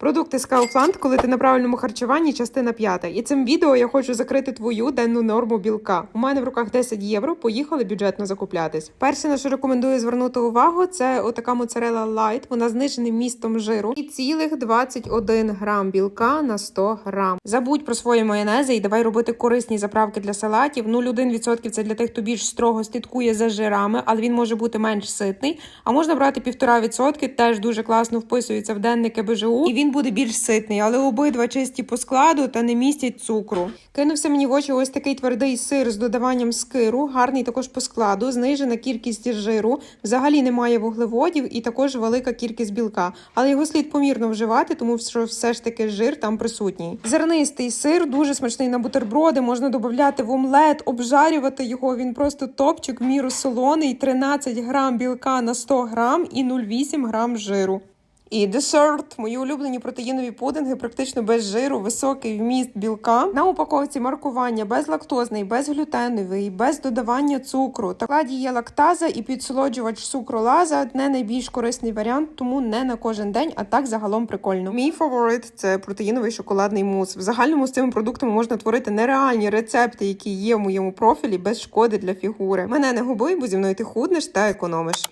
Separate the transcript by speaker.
Speaker 1: Продукти з Kaufland, коли ти на правильному харчуванні, частина п'ята. І цим відео я хочу закрити твою денну норму білка. У мене в руках 10 євро. Поїхали бюджетно закуплятись. Перше, на що рекомендую звернути увагу, це отака моцарела Light. Вона зниженим містом жиру і цілих 21 грам білка на 100 грам. Забудь про свої майонези і давай робити корисні заправки для салатів. 0,1% це для тих, хто більш строго слідкує за жирами, але він може бути менш ситний. А можна брати 1,5%, теж дуже класно вписується в денники БЖУ, і він буде більш ситний, але обидва чисті по складу та не містять цукру. Кинувся мені в очі ось такий твердий сир з додаванням скиру, гарний також по складу, знижена кількість жиру, взагалі немає вуглеводів і також велика кількість білка. Але його слід помірно вживати, тому що все ж таки жир там присутній. Зернистий сир дуже смачний на бутерброди, можна додати в омлет, обжарювати його. Він просто топчик в міру солоний, 13 грам білка на 100 грам і 0,8 грам жиру. І десерт, мої улюблені протеїнові пудинги, практично без жиру, високий вміст білка. На упаковці маркування безлактозний, безглютеновий, без додавання цукру. Та складі є лактаза і підсолоджувач сукралаза. Не найбільш корисний варіант, тому не на кожен день, а так загалом прикольно. Мій фаворит це протеїновий шоколадний мус. В загальному з цими продуктами можна творити нереальні рецепти, які є в моєму профілі без шкоди для фігури. Мене не губи, бо зі мною ти худнеш та економиш.